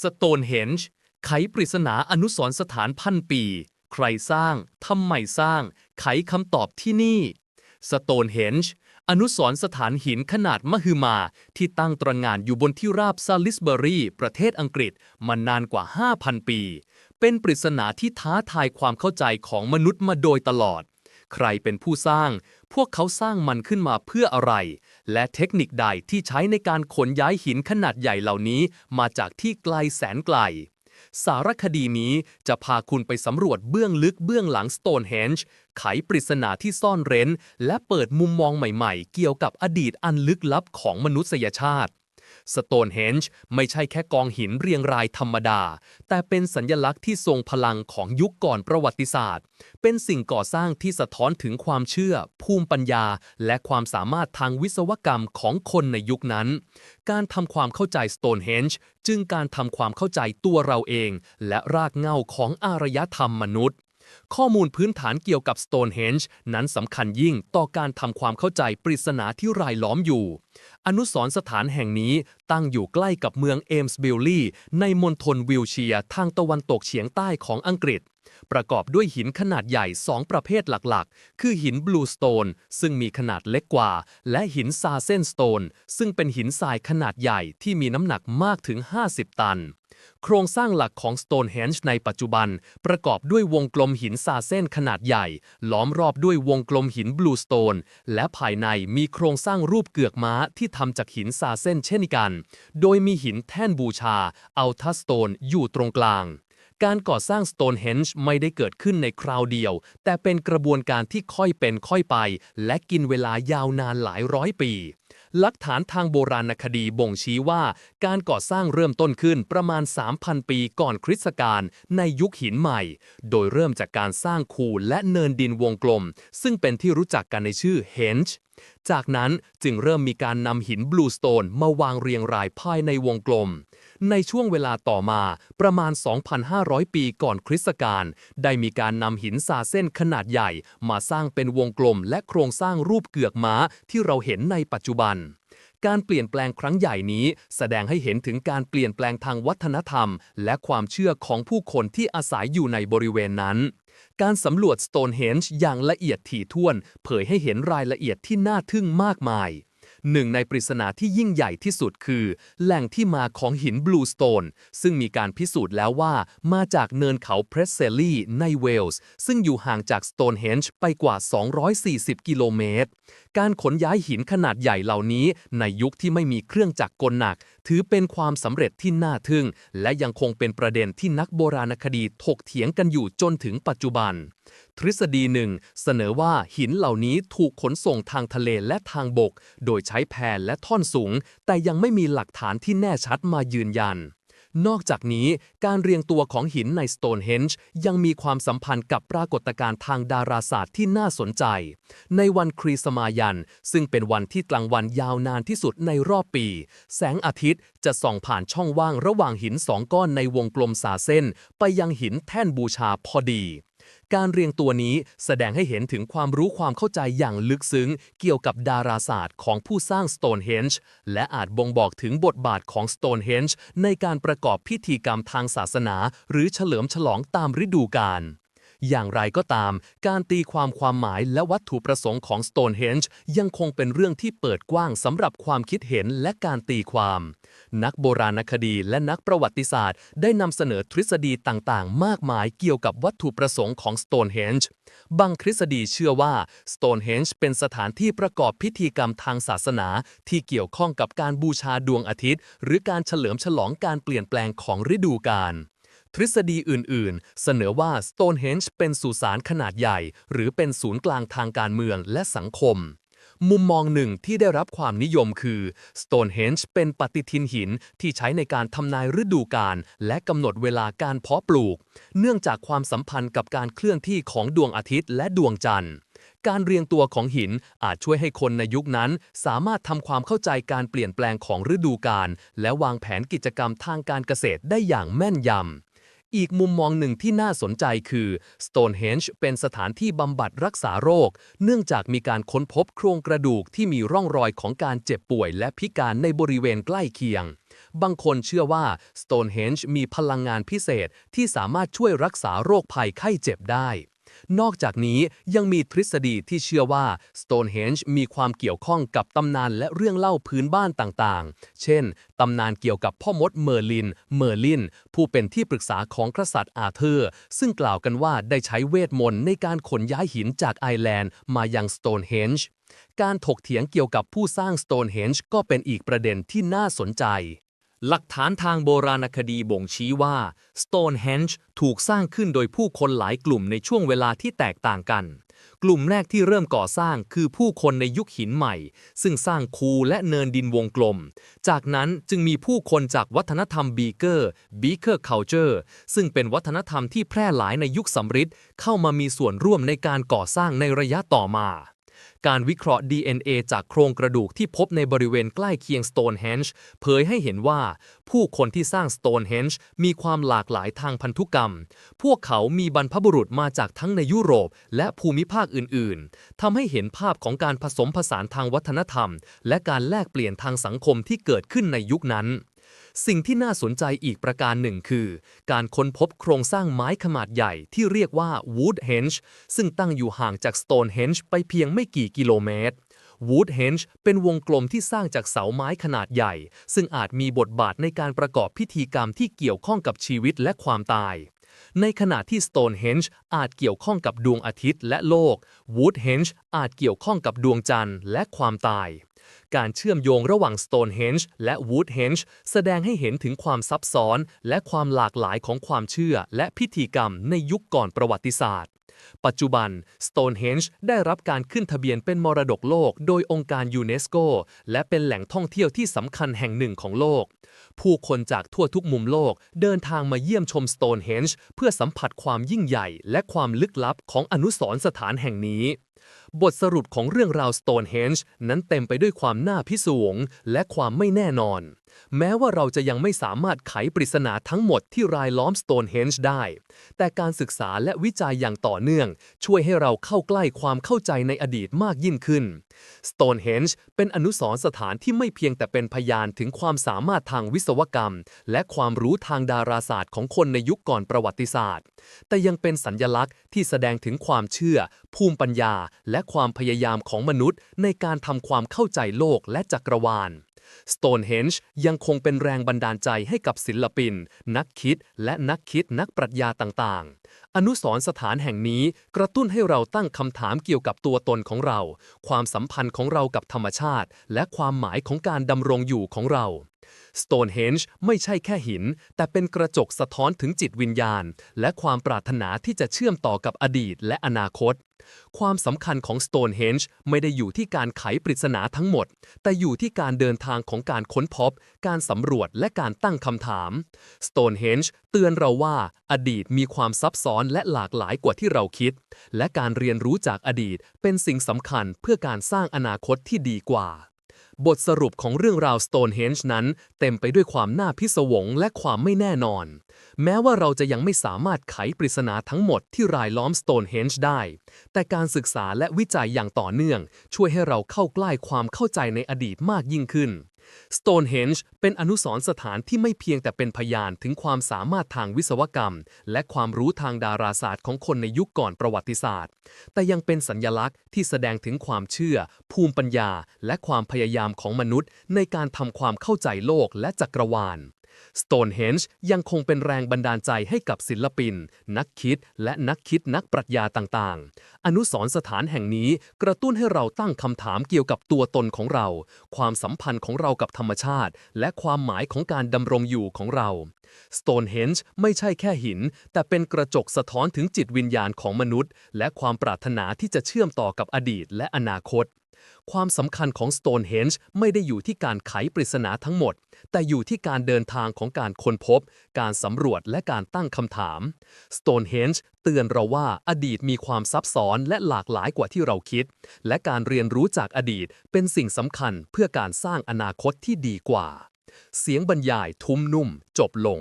Stonehenge ไขปริศนาอนุสรณ์สถานพันปี ใครสร้าง ทำไมสร้าง ไขคำตอบที่นี่ Stonehenge อนุสรณ์สถานหินขนาดมหึมา ที่ตั้งตระงานอยู่บนที่ราบซาลิสเบอรีประเทศอังกฤษมานานกว่า 5,000 ปี เป็นปริศนาที่ท้าทายความเข้าใจของมนุษย์มาโดยตลอด ใครเป็นผู้สร้าง พวกเขาสร้างมันขึ้นมาเพื่ออะไร และเทคนิคใดที่ใช้ในการขนย้ายหินขนาดใหญ่เหล่านี้มาจากที่ไกลแสนไกล สารคดีนี้จะพาคุณไปสำรวจเบื้องลึกเบื้องหลัง Stonehenge ไขปริศนาที่ซ่อนเร้น และเปิดมุมมองใหม่ๆ เกี่ยวกับอดีตอันลึกลับของมนุษยชาติ Stonehenge ไม่ใช่แค่กองหินเรียงรายธรรมดา แต่เป็นสัญญลักษณ์ที่ทรงพลังของยุคก่อนประวัติศาสตร์ เป็นสิ่งก่อสร้างที่สะท้อนถึงความเชื่อ ภูมิปัญญา และความสามารถทางวิศวกรรมของคนในยุคนั้น การทำความเข้าใจ Stonehenge จึงการทำความเข้าใจตัวเราเอง และรากเหง้าของอารยธรรมมนุษย์ ข้อมูลพื้นฐานเกี่ยวกับ Stonehenge นั้นสำคัญยิ่งต่อการทำความเข้าใจปริศนาที่รายล้อมอยู่ อนุสรณ์สถานแห่งนี้ตั้งอยู่ใกล้กับเมืองเอมส์บิลลี่ในมณฑลวิลเชียทางตะวันตกเฉียงใต้ของอังกฤษ ประกอบด้วยหินขนาดใหญ่ 2 ประเภทหลักๆ คือหินบลูสโตนซึ่งมีขนาดเล็กกว่า และหินซาเซนสโตนซึ่งเป็นหินทรายขนาดใหญ่ที่มีน้ำหนักมากถึง 50 ตัน โครงสร้างหลักของ Stonehenge ในปัจจุบัน ประกอบด้วยวงกลมหินซาเซนขนาดใหญ่ ล้อมรอบด้วยวงกลมหินบลูสโตนและภายในมีโครงสร้างรูปเกือกม้าที่ทำจากหินซาเซนเช่นกัน โดยมีหินแท่นบูชาอัลทัสโตนอยู่ตรงกลาง การก่อสร้าง Stonehenge ไม่ได้เกิดขึ้นในคราวเดียว แต่เป็นกระบวนการที่ค่อยเป็นค่อยไป และกินเวลายาวนานหลายร้อยปี หลักฐานทางโบราณคดีบ่งชี้ว่า การก่อสร้างเริ่มต้นขึ้นประมาณ 3,000 ปีก่อนคริสตกาลในยุคหินใหม่ โดยเริ่มจากการสร้างคูและเนินดินวงกลม ซึ่งเป็นที่รู้จักกันในชื่อ Henge จากนั้นจึงเริ่มมีการนำหินบลูสโตนมาวางเรียงรายภายในวงกลม ในช่วงเวลาต่อมาประมาณ 2,500 ปีก่อนคริสตกาลได้มีการนำหินซาเส้นขนาดใหญ่ มาสร้างเป็นวงกลมและโครงสร้างรูปเกือกม้าที่เราเห็นในปัจจุบัน การเปลี่ยนแปลงครั้งใหญ่นี้ แสดงให้เห็นถึงการเปลี่ยนแปลงทางวัฒนธรรม และความเชื่อของผู้คนที่อาศัยอยู่ในบริเวณนั้น การสำรวจ Stonehenge อย่างละเอียดถี่ถ้วน เผยให้เห็นรายละเอียดที่น่าทึ่งมากมาย หนึ่งในปริศนาที่ยิ่งใหญ่ที่สุดคือ แหล่งที่มาของหินบลูสโตนซึ่งมีการพิสูจน์แล้วว่ามาจากเนินเขาเพรสเซลลีในเวลส์ ซึ่งอยู่ห่างจากสโตนเฮนจ์ไปกว่า 240 กิโลเมตร การขนย้ายหินขนาดใหญ่เหล่านี้ในยุคที่ไม่มีเครื่องจักรกลหนัก ถือเป็นความสำเร็จที่น่าทึ่ง และยังคงเป็นประเด็นที่นักโบราณคดีถกเถียงกันอยู่จนถึงปัจจุบัน ทฤษฎีหนึ่งเสนอว่าหินเหล่านี้ถูกขนส่งทางทะเลและทางบก โดยใช้แพและท่อนสูง แต่ยังไม่มีหลักฐานที่แน่ชัดมายืนยัน นอกจากนี้การเรียงตัวของหินใน Stonehenge ยังมีความสัมพันธ์กับปรากฏการณ์ทางดาราศาสตร์ที่น่าสนใจ ในวันครีสมายัน ซึ่งเป็นวันที่กลางวันยาวนานที่สุดในรอบปี แสงอาทิตย์จะส่องผ่านช่องว่างระหว่างหินสองก้อนในวงกลมสาเส้น ไปยังหินแท่นบูชาพอดี การเรียงตัวนี้แสดงให้เห็นถึงความรู้ความเข้าใจอย่างลึกซึ้ง เกี่ยวกับดาราศาสตร์ของผู้สร้าง Stonehenge และอาจบ่งบอกถึงบทบาทของ Stonehenge ในการประกอบพิธีกรรมทางศาสนา หรือเฉลิมฉลองตามฤดูกาล อย่างไรก็ตาม การตีความความหมายและวัตถุประสงค์ของ Stonehenge ยังคงเป็นเรื่องที่เปิดกว้างสำหรับความคิดเห็นและการตีความ นักโบราณคดีและนักประวัติศาสตร์ ได้นำเสนอทฤษฎีต่างๆ มากมายเกี่ยวกับวัตถุประสงค์ของ Stonehenge บางทฤษฎีเชื่อว่า Stonehenge เป็นสถานที่ประกอบพิธีกรรมทางศาสนาที่เกี่ยวข้องกับการบูชาดวงอาทิตย์ หรือการเฉลิมฉลองการเปลี่ยนแปลงของฤดูกาล ทฤษฎีอื่น ๆ เสนอว่า Stonehenge เป็นสุสานขนาดใหญ่ หรือเป็นศูนย์กลางทางการเมืองและสังคม มุมมองหนึ่งที่ได้รับความนิยมคือ Stonehenge เป็นปฏิทินหินที่ใช้ในการทำนายฤดูกาลและกำหนดเวลาการเพาะปลูก เนื่องจากความสัมพันธ์กับการเคลื่อนที่ของดวงอาทิตย์และดวงจันทร์การเรียงตัวของหินอาจช่วยให้คนในยุคนั้น สามารถทำความเข้าใจการเปลี่ยนแปลงของฤดูกาลและวางแผนกิจกรรมทางการเกษตรได้อย่างแม่นยำ อีกมุมมองหนึ่งที่น่าสนใจคือ Stonehenge เป็นสถานที่บำบัดรักษาโรค เนื่องจากมีการค้นพบโครงกระดูกที่มีร่องรอยของการเจ็บป่วยและพิการในบริเวณใกล้เคียง บางคนเชื่อว่า Stonehenge มีพลังงานพิเศษที่สามารถช่วยรักษาโรคภัยไข้เจ็บได้ นอกจากนี้ยังมีทฤษฎีที่เชื่อว่า Stonehenge มีความเกี่ยวข้องกับตำนานและเรื่องเล่าพื้นบ้านต่างๆ เช่น ตำนานเกี่ยวกับพ่อมดเมอร์ลิน เมอร์ลิน ผู้เป็นที่ปรึกษาของกษัตริย์อาเธอร์ ซึ่งกล่าวกันว่าได้ใช้เวทมนต์ในการขนย้ายหินจากไอแลนด์มายัง Stonehenge การถกเถียงเกี่ยวกับผู้สร้าง Stonehenge ก็เป็นอีกประเด็นที่น่าสนใจ หลักฐานทางโบราณคดีบ่งชี้ว่า Stonehenge ถูกสร้างขึ้นโดยผู้คนหลายกลุ่มในช่วงเวลาที่แตกต่างกัน กลุ่มแรกที่เริ่มก่อสร้างคือผู้คนในยุคหินใหม่ ซึ่งสร้างคูและเนินดินวงกลม จากนั้นจึงมีผู้คนจากวัฒนธรรมบีเกอร์บีเกอร์เคาเจอร์ซึ่งเป็นวัฒนธรรมที่แพร่หลายในยุคสำริดเข้ามามีส่วนร่วมในการก่อสร้างในระยะต่อมา การวิเคราะห์ DNA จากโครงกระดูกที่พบในบริเวณใกล้เคียง Stonehenge เผยให้เห็นว่า ผู้คนที่สร้าง Stonehenge มีความหลากหลายทางพันธุกรรม พวกเขามีบรรพบุรุษมาจากทั้งในยุโรป และภูมิภาคอื่น ๆ ทำให้เห็นภาพของการผสมผสานทางวัฒนธรรม และการแลกเปลี่ยนทางสังคมที่เกิดขึ้นในยุคนั้น สิ่งที่น่าสนใจอีกประการหนึ่งคือ การค้นพบโครงสร้างไม้ขนาดใหญ่ที่เรียกว่า Woodhenge ซึ่งตั้งอยู่ห่างจาก Stonehenge ไปเพียงไม่กี่กิโลเมตร Woodhenge เป็นวงกลมที่สร้างจากเสาไม้ขนาดใหญ่ ซึ่งอาจมีบทบาทในการประกอบพิธีกรรมที่เกี่ยวข้องกับชีวิตและความตายในขณะที่ Stonehenge อาจเกี่ยวข้องกับดวงอาทิตย์และโลก Woodhenge อาจเกี่ยวข้องกับดวงจันทร์และความตาย การเชื่อมโยงระหว่าง Stonehenge และ Woodhenge แสดงให้เห็นถึงความซับซ้อน และความหลากหลายของความเชื่อและพิธีกรรมในยุคก่อนประวัติศาสตร์ ปัจจุบัน Stonehenge ได้รับการขึ้นทะเบียนเป็นมรดกโลก โดยองค์การยูเนสโก และเป็นแหล่งท่องเที่ยวที่สำคัญแห่งหนึ่งของโลก ผู้คนจากทั่วทุกมุมโลกเดินทางมาเยี่ยมชม Stonehenge เพื่อสัมผัสความยิ่งใหญ่ และความลึกลับของอนุสรณ์สถานแห่งนี้ บทสรุปของเรื่องราว Stonehenge นั้นเต็มไปด้วยความน่าพิศวงและความไม่แน่นอน แม้ว่าเราจะยังไม่สามารถไขปริศนาทั้งหมดที่รายล้อม Stonehenge ได้ แต่การศึกษาและวิจัยอย่างต่อเนื่อง ช่วยให้เราเข้าใกล้ความเข้าใจในอดีตมากยิ่งขึ้น Stonehenge เป็นอนุสรณ์สถานที่ไม่เพียงแต่เป็นพยานถึงความสามารถทางวิศวกรรม และความรู้ทางดาราศาสตร์ของคนในยุคก่อนประวัติศาสตร์ แต่ยังเป็นสัญญลักษณ์ที่แสดงถึงความเชื่อ ภูมิปัญญา และความพยายามของมนุษย์ ในการทำความเข้าใจโลกและจักรวาล Stonehenge ยังคงเป็นแรงบันดาลใจให้กับศิลปิน นักคิด และนักคิดนักปรัชญาต่างๆ อนุสรสถานแห่งนี้กระตุ้นให้เราตั้งคำถามเกี่ยวกับตัวตนของเรา ความสัมพันธ์ของเรากับธรรมชาติ และความหมายของการดำรงอยู่ของเรา Stonehenge ไม่ใช่แค่หิน แต่เป็นกระจกสะท้อนถึงจิตวิญญาณ และความปรารถนาที่จะเชื่อมต่อกับอดีตและอนาคต ความสำคัญของ Stonehenge ไม่ได้อยู่ที่การไขปริศนาทั้งหมด แต่อยู่ที่การเดินทางของการค้นพบ การสำรวจและการตั้งคำถาม Stonehenge เตือนเราว่าอดีตมีความซับซ้อนและหลากหลายกว่าที่เราคิด และการเรียนรู้จากอดีตเป็นสิ่งสำคัญเพื่อการสร้างอนาคตที่ดีกว่า บทสรุปของเรื่องราว Stonehenge นั้น เต็มไปด้วยความน่าพิศวงและความไม่แน่นอน แม้ว่าเราจะยังไม่สามารถไขปริศนาทั้งหมดที่รายล้อม Stonehenge ได้ แต่การศึกษาและวิจัยอย่างต่อเนื่อง ช่วยให้เราเข้าใกล้ความเข้าใจในอดีตมากยิ่งขึ้น Stonehenge เป็นอนุสรณ์สถานที่ไม่เพียงแต่เป็นพยานถึงความสามารถทางวิศวกรรม และความรู้ทางดาราศาสตร์ของคนในยุคก่อนประวัติศาสตร์ แต่ยังเป็นสัญญลักษณ์ที่แสดงถึงความเชื่อ ภูมิปัญญา และความพยายามของมนุษย์ ในการทำความเข้าใจโลกและจักรวาล Stonehenge ยังคงเป็นแรงบันดาลใจให้กับศิลปิน นักคิด และนักคิดนักปรัชญาต่างๆ อนุสรณ์สถานแห่งนี้กระตุ้นให้เราตั้งคำถามเกี่ยวกับตัวตนของเรา ความสัมพันธ์ของเรากับธรรมชาติ และความหมายของการดำรงอยู่ของเรา Stonehenge ไม่ใช่แค่หิน แต่เป็นกระจกสะท้อนถึงจิตวิญญาณของมนุษย์ และความปรารถนาที่จะเชื่อมต่อกับอดีตและอนาคต ความสำคัญของ Stonehenge ไม่ได้อยู่ที่การไขปริศนาทั้งหมด แต่อยู่ที่การเดินทางของการค้นพบ การสำรวจและการตั้งคำถาม Stonehenge เตือนเราว่าอดีตมีความซับซ้อนและหลากหลายกว่าที่เราคิด และการเรียนรู้จากอดีตเป็นสิ่งสำคัญเพื่อการสร้างอนาคตที่ดีกว่า เสียงบรรยายทุ้มนุ่ม จบลง